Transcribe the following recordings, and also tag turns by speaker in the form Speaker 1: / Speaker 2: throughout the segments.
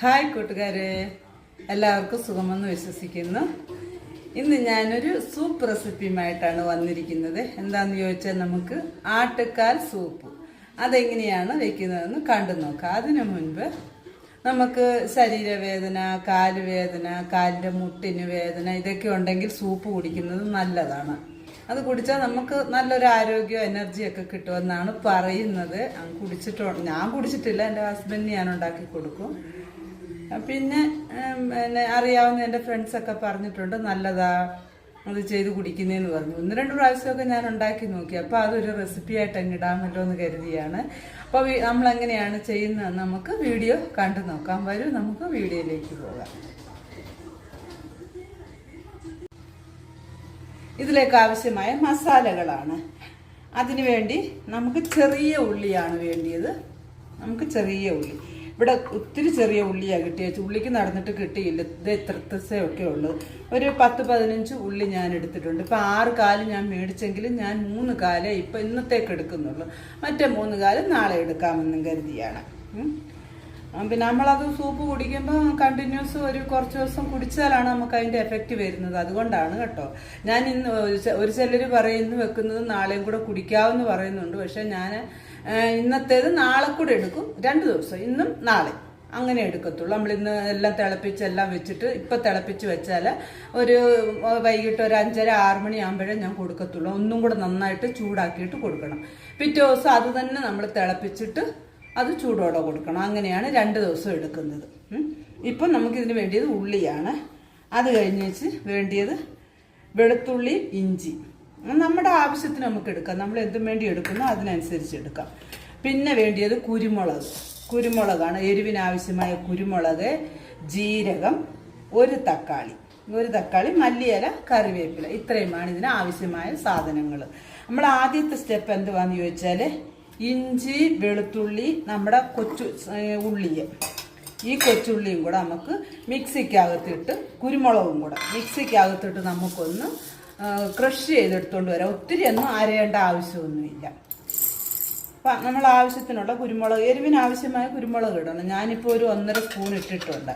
Speaker 1: Hi കൂട്ടുകാരെ. എല്ലാവർക്കും സുഖമെന്ന് വിശ്വസിക്കുന്നു. ഇന്ന് ഞാനൊരു സൂപ്പ് റെസിപ്പിയുമായിട്ടാണ് വന്നിരിക്കുന്നത്. എന്താന്ന് ചോദിച്ചാൽ നമുക്ക് ആട്ടുകാൽ സൂപ്പ് അതെങ്ങനെയാണ് വെക്കുന്നതെന്ന് കണ്ടു നോക്കാം. അതിനു മുൻപ് നമുക്ക് ശരീരവേദന കാലുവേദന കാലിന്റെ മുട്ടിന് വേദന ഇതൊക്കെ ഉണ്ടെങ്കിൽ സൂപ്പ് കുടിക്കുന്നത് നല്ലതാണ്. അത് കുടിച്ചാൽ നമുക്ക് നല്ലൊരു ആരോഗ്യം എനർജിയൊക്കെ കിട്ടുമെന്നാണ് പറയുന്നത്. കുടിച്ചിട്ടുണ്ട് ഞാൻ കുടിച്ചിട്ടില്ല. എന്റെ ഹസ്ബൻഡിന് ഞാൻ ഉണ്ടാക്കി കൊടുക്കും. പിന്നെ പിന്നെ അറിയാവുന്ന എന്റെ ഫ്രണ്ട്സൊക്കെ പറഞ്ഞിട്ടുണ്ട് നല്ലതാ അത് ചെയ്ത് കുടിക്കുന്നതെന്ന് പറഞ്ഞു. ഒന്ന് രണ്ട് പ്രാവശ്യമൊക്കെ ഞാൻ ഉണ്ടാക്കി നോക്കി. അപ്പോൾ അതൊരു റെസിപ്പി ആയിട്ട് അങ്ങ് ഇടാമല്ലോ എന്ന് കരുതിയാണ്. അപ്പോൾ നമ്മൾ എങ്ങനെയാണ് ചെയ്യുന്നത് നമുക്ക് വീഡിയോ കണ്ടു നോക്കാം. വരും നമുക്ക് വീഡിയോയിലേക്ക് പോകാം. ഇതിലേക്ക് ആവശ്യമായ മസാലകളാണ്. അതിനുവേണ്ടി നമുക്ക് ചെറിയ ഉള്ളിയാണ് വേണ്ടിയത്. നമുക്ക് ചെറിയ ഉള്ളി. ഇവിടെ ഒത്തിരി ചെറിയ ഉള്ളിയാണ് കിട്ടിയത് ഉള്ളിക്ക് നടന്നിട്ട് കിട്ടിയില്ല. ഇത് ഇത്രത്തസേ ഒക്കെ ഉള്ളൂ. ഒരു പത്ത് പതിനഞ്ച് ഉള്ളി ഞാൻ എടുത്തിട്ടുണ്ട്. ഇപ്പം ആറ് കാൽ ഞാൻ മേടിച്ചെങ്കിലും ഞാൻ മൂന്ന് കാലേ ഇപ്പം ഇന്നത്തേക്ക് എടുക്കുന്നുള്ളൂ. മറ്റേ മൂന്ന് കാൽ നാളെ എടുക്കാമെന്നും കരുതിയാണ്. പിന്നെ നമ്മളത് സൂപ്പ് കുടിക്കുമ്പോൾ കണ്ടിന്യൂസ് ഒരു കുറച്ച് ദിവസം കുടിച്ചാലാണ് നമുക്ക് അതിന്റെ എഫക്റ്റ് വരുന്നത്. അതുകൊണ്ടാണ് കേട്ടോ. ഞാൻ ഇന്ന് ഒരു ചിലർ പറയുന്നു വെക്കുന്നത് നാളെയും കൂടെ കുടിക്കാമെന്ന് പറയുന്നുണ്ട്. പക്ഷെ ഞാൻ ഇന്നത്തേത് നാളെ കൂടെ എടുക്കും. രണ്ട് ദിവസം. ഇന്നും നാളെ. അങ്ങനെ എടുക്കത്തുള്ളൂ. നമ്മൾ ഇന്ന് എല്ലാം തിളപ്പിച്ച് എല്ലാം വെച്ചിട്ട് ഇപ്പൊ തിളപ്പിച്ച് വെച്ചാൽ ഒരു വൈകിട്ട് ഒരു അഞ്ചര ആറ് മണിയാകുമ്പോഴേ ഞാൻ കൊടുക്കത്തുള്ളൂ. ഒന്നും കൂടെ നന്നായിട്ട് ചൂടാക്കിയിട്ട് കൊടുക്കണം. പിറ്റേ ദിവസം അത് തന്നെ നമ്മൾ തിളപ്പിച്ചിട്ട് അത് ചൂടോടെ കൊടുക്കണം. അങ്ങനെയാണ് രണ്ട് ദിവസം എടുക്കുന്നത്. ഇപ്പൊ നമുക്കിതിന് വേണ്ടിയത് ഉള്ളിയാണ്. അത് കഴിഞ്ഞ് വെച്ച് വേണ്ടിയത് വെളുത്തുള്ളി ഇഞ്ചി നമ്മുടെ ആവശ്യത്തിന് നമുക്ക് എടുക്കാം. നമ്മൾ എന്തും വേണ്ടി എടുക്കുന്നു അതിനനുസരിച്ച് എടുക്കാം. പിന്നെ വേണ്ടിയത് കുരുമുളക്. കുരുമുളകാണ് എരിവിനാവശ്യമായ കുരുമുളക് ജീരകം ഒരു തക്കാളി. ഒരു തക്കാളി മല്ലിയില കറിവേപ്പില. ഇത്രയുമാണ് ഇതിന് ആവശ്യമായ സാധനങ്ങൾ നമ്മൾ ആദ്യത്തെ സ്റ്റെപ്പ് എന്തുവാന്ന് ചോദിച്ചാൽ ഇഞ്ചി വെളുത്തുള്ളി നമ്മുടെ കൊച്ചു ഉള്ളിയെ. ഈ കൊച്ചുള്ളിയും കൂടെ നമുക്ക് മിക്സിക്കകത്തിട്ട് കുരുമുളകും കൂടെ മിക്സിക്കകത്തിട്ട് നമുക്കൊന്ന് ക്രഷ് ചെയ്തെടുത്തുകൊണ്ട് വരാം. ഒത്തിരി ഒന്നും അരയേണ്ട ആവശ്യമൊന്നുമില്ല. അപ്പം നമ്മൾ ആവശ്യത്തിനുള്ള കുരുമുളക് എരിവിന് ആവശ്യമായ കുരുമുളക് ഇടണം. ഞാനിപ്പോൾ ഒരു ഒന്നര സ്പൂൺ ഇട്ടിട്ടുണ്ട്.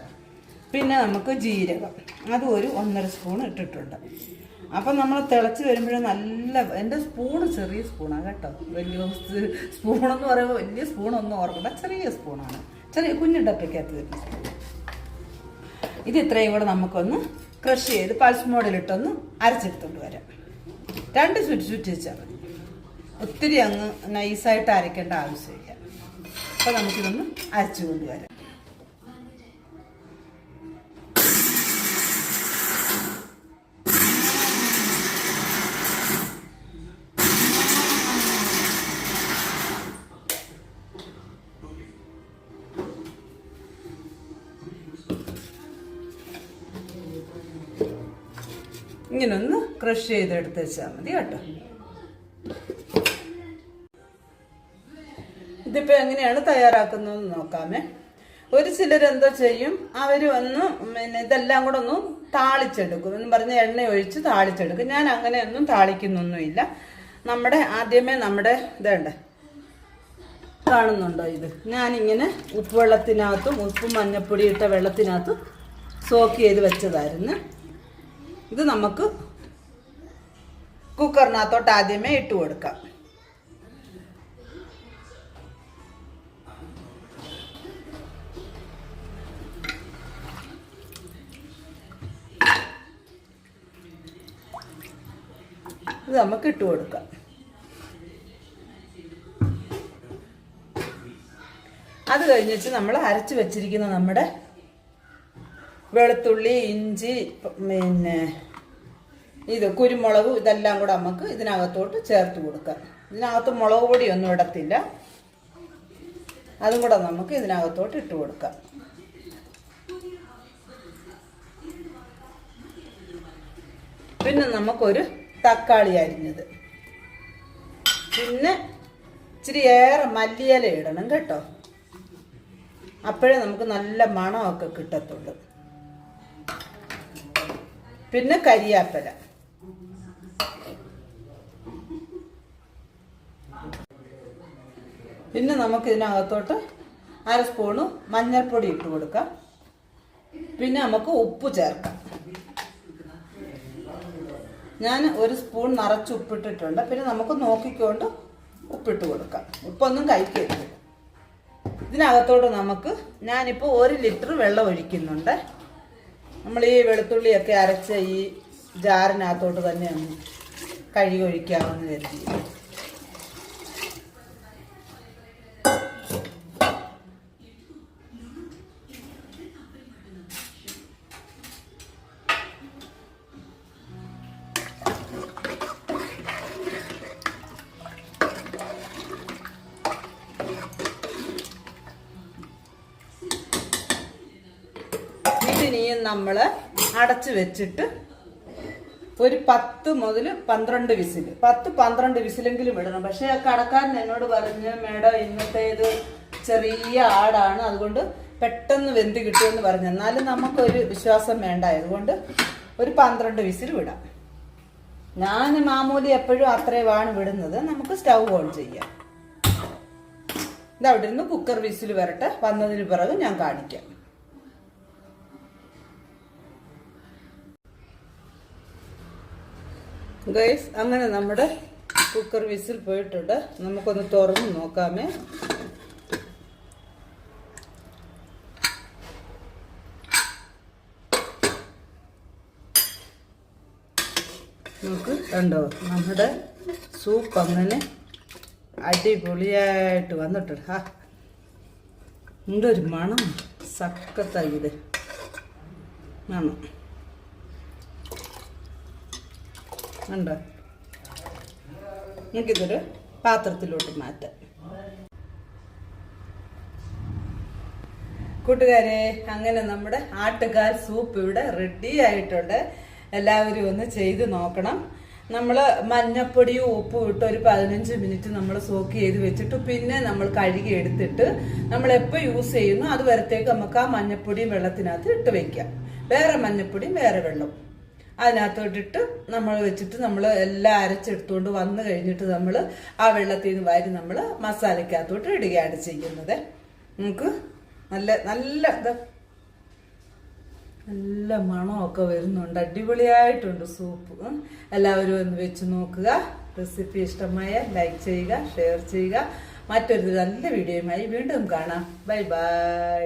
Speaker 1: പിന്നെ നമുക്ക് ജീരകം. അതും ഒരു ഒന്നര സ്പൂൺ ഇട്ടിട്ടുണ്ട്. അപ്പം നമ്മൾ തിളച്ച് വരുമ്പോഴേ നല്ല എന്റെ സ്പൂൺ ചെറിയ സ്പൂണാണ് കേട്ടോ. വലിയ സ്പൂണെന്ന് പറയുമ്പോൾ വലിയ സ്പൂണൊന്നും ഓർക്കണ്ട. ചെറിയ സ്പൂണാണ്. ചെറിയ കുഞ്ഞു ഡപ്പയ്ക്കകത്ത് വരുന്ന സ്പൂൺ ഇത് ഇത്രയും കൂടെ നമുക്കൊന്ന് ക്രഷ് ചെയ്ത് പൾസ് മോഡലിട്ടൊന്ന് അരച്ചെടുത്തോണ്ട് വരാം. രണ്ട് ചുറ്റി ചുറ്റി വെച്ചാൽ മതി. ഒത്തിരി അങ്ങ് നൈസായിട്ട് അരയ്ക്കേണ്ട ആവശ്യമില്ല. അപ്പോൾ നമുക്കിതൊന്ന് അരച്ചു കൊണ്ടുവരാം ഇങ്ങനെ ഒന്ന് ക്രഷ് ചെയ്തെടുത്ത് വെച്ചാൽ മതി കേട്ടോ. ഇതിപ്പോ എങ്ങനെയാണ് തയ്യാറാക്കുന്നതെന്ന് നോക്കാമേ. ഒരു ചിലർ എന്തോ ചെയ്യും അവർ ഒന്ന് പിന്നെ ഇതെല്ലാം കൂടെ ഒന്ന് താളിച്ചെടുക്കും. എന്ന് പറഞ്ഞ എണ്ണ ഒഴിച്ച് താളിച്ചെടുക്കും. ഞാൻ അങ്ങനെയൊന്നും താളിക്കുന്നൊന്നുമില്ല. നമ്മുടെ ആദ്യമേ നമ്മുടെ ഇതേണ്ടേ. കാണുന്നുണ്ടോ ഇത്? ഞാനിങ്ങനെ ഉപ്പ് വെള്ളത്തിനകത്തും ഉപ്പും മഞ്ഞപ്പൊടി ഇട്ട വെള്ളത്തിനകത്തും സോക്ക് ചെയ്ത് വെച്ചതായിരുന്നു. ഇത് നമുക്ക് കുക്കറിനകത്തോട്ട് ആദ്യമേ ഇട്ട് കൊടുക്കാം. ഇത് നമുക്ക് ഇട്ട് കൊടുക്കാം. അത് കഴിഞ്ഞിട്ട് നമ്മൾ അരച്ച് വെച്ചിരിക്കുന്ന നമ്മുടെ വെളുത്തുള്ളി ഇഞ്ചി പിന്നെ ഇത് കുരുമുളക് ഇതെല്ലാം കൂടെ നമുക്ക് ഇതിനകത്തോട്ട് ചേർത്ത് കൊടുക്കാം. ഇതിനകത്ത് മുളക് പൊടിയൊന്നും ഇടത്തില്ല. അതും കൂടെ നമുക്ക് ഇതിനകത്തോട്ട് ഇട്ട് കൊടുക്കാം. പിന്നെ നമുക്കൊരു തക്കാളി അരിഞ്ഞത്. പിന്നെ ഇച്ചിരി ഏറെ മല്ലിയില ഇടണം കേട്ടോ. അപ്പോഴേ നമുക്ക് നല്ല മണമൊക്കെ കിട്ടത്തുള്ളൂ. പിന്നെ കരിയാപ്പല. പിന്നെ നമുക്ക് ഇതിനകത്തോട്ട് അര സ്പൂണ് മഞ്ഞൾപ്പൊടി ഇട്ട് കൊടുക്കാം. പിന്നെ നമുക്ക് ഉപ്പ് ചേർക്കാം. ഞാൻ ഒരു സ്പൂൺ നിറച്ച് ഉപ്പിട്ടിട്ടുണ്ട്. പിന്നെ നമുക്ക് നോക്കിക്കൊണ്ട് ഉപ്പിട്ട് കൊടുക്കാം. ഉപ്പൊന്നും കഴിക്കരുത്. ഇതിനകത്തോട്ട് നമുക്ക് ഞാനിപ്പോൾ ഒരു ലിറ്റർ വെള്ളം ഒഴിക്കുന്നുണ്ട്. നമ്മൾ ഈ വെളുത്തുള്ളിയൊക്കെ അരച്ച ഈ ജാറിനകത്തോട്ട് തന്നെ കഴുകി ഒഴിക്കാമെന്ന് കരുതി. നമ്മൾ അടച്ച് വെച്ചിട്ട് ഒരു പത്ത് മുതൽ പന്ത്രണ്ട് വിസിൽ പത്ത് പന്ത്രണ്ട് വിസിലെങ്കിലും ഇടണം. പക്ഷെ കടക്കാരൻ എന്നോട് പറഞ്ഞ് മേഡം ഇന്നത്തേത് ചെറിയ ആടാണ്. അതുകൊണ്ട് പെട്ടെന്ന് വെന്ത് കിട്ടുമെന്ന് പറഞ്ഞു. എന്നാലും നമുക്കൊരു വിശ്വാസം വേണ്ട. അതുകൊണ്ട് ഒരു പന്ത്രണ്ട് വിസിൽ വിടാം. ഞാൻ മാമൂലി എപ്പോഴും അത്രയുമാണ് വിടുന്നത്. നമുക്ക് സ്റ്റൗ ഓൺ ചെയ്യാം. ഇതവിടെ നിന്ന് കുക്കർ വിസിൽ വരട്ടെ. വന്നതിന് പിറകും ഞാൻ കാണിക്കാം. ഗൈസ് അങ്ങനെ നമ്മുടെ കുക്കർ വിസിൽ പോയിട്ടുണ്ട്. നമുക്കൊന്ന് തുറന്ന് നോക്കാമേ. നമുക്ക് കണ്ടോ? നമ്മുടെ സൂപ്പ് അങ്ങനെ അടിപൊളിയായിട്ട് വന്നിട്ടുണ്ട്. ഹാ. എന്തൊരു മണം. സക്കത്തായി ഇത്. മണം. ഉണ്ടോ. നമുക്കിതൊരു പാത്രത്തിലോട്ട് മാറ്റാം. കൂട്ടുകാരെ അങ്ങനെ നമ്മുടെ ആട്ടുകാൽ സൂപ്പ് ഇവിടെ റെഡി ആയിട്ടുണ്ട്. എല്ലാവരും ഒന്ന് ചെയ്ത് നോക്കണം. നമ്മൾ മഞ്ഞപ്പൊടിയും ഉപ്പും ഇട്ട് ഒരു പതിനഞ്ച് മിനിറ്റ് നമ്മൾ സോക്ക് ചെയ്ത് വെച്ചിട്ട് പിന്നെ നമ്മൾ കഴുകി എടുത്തിട്ട് നമ്മൾ എപ്പോൾ യൂസ് ചെയ്യുന്നു അത് വരത്തേക്ക് നമുക്ക് ആ മഞ്ഞപ്പൊടിയും വെള്ളത്തിനകത്ത് ഇട്ട് വെക്കാം. വേറെ മഞ്ഞപ്പൊടിയും വേറെ വെള്ളം അതിനകത്തോട്ടിട്ട് നമ്മൾ വെച്ചിട്ട് നമ്മൾ എല്ലാം അരച്ചെടുത്തുകൊണ്ട് വന്നു കഴിഞ്ഞിട്ട് നമ്മൾ ആ വെള്ളത്തിൽ നിന്ന് വാരി നമ്മൾ മസാലയ്ക്കകത്തോട്ട് ഇടുകയാണ് ചെയ്യുന്നത്. നമുക്ക് നല്ല നല്ല നല്ല മണമൊക്കെ വരുന്നുണ്ട്. അടിപൊളിയായിട്ടുണ്ട് സൂപ്പ്. എല്ലാവരും ഒന്ന് വെച്ച് നോക്കുക. റെസിപ്പി ഇഷ്ടമായ ലൈക്ക് ചെയ്യുക ഷെയർ ചെയ്യുക. മറ്റൊരു നല്ല വീഡിയോയുമായി വീണ്ടും കാണാം. Bye bye.